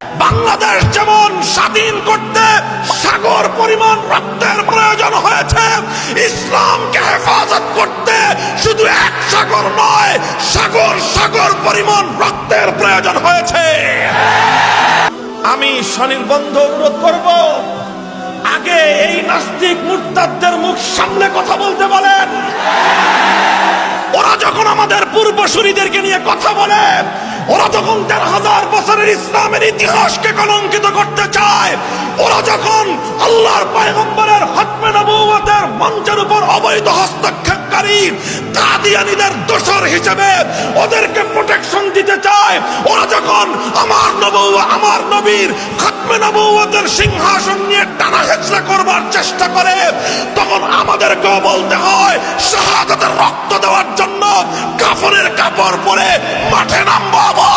বাংলাদেশ যেমন স্বাধীন করতে সাগর পরিমাণ রক্তের প্রয়োজন হয়েছে, ইসলামকে হেফাজত করতে শুধু এক সাগর নয়, সাগর সাগর পরিমাণ রক্তের প্রয়োজন হয়েছে। আমি স্বনির্বন্ধ অনুরোধ করব, আগে এই নাস্তিক মুরতাদদের মুখ সামনে কথা বলতে বলেন। ওরা যখন আমাদের পূর্বসূরীদেরকে নিয়ে কথা বলে, ওরা যখন দেড় হাজার বছরের ইসলামের ইতিহাসকে কলঙ্কিত করতে চায়, ওরা যখন আল্লাহর পায়গম্বরের হতমে নবুয়তের মঞ্চের উপর অবৈধ হস্তক্ষেপকারী কাদিয়ানীদের দোষর হিসেবে ওদেরকে প্রোটেকশন দিতে চায়, ওরা যখন আমার নবু আমার নবীর খতমে নবুয়তের সিংহাসন নিয়ে টানা হেঁচড়া করবার চেষ্টা করে, তখন আমাদেরকেও বলতে হয়, শাহাদাতের রক্ত দেওয়ার জন্য কাফনের কাপড় পরে মাঠে নামবো।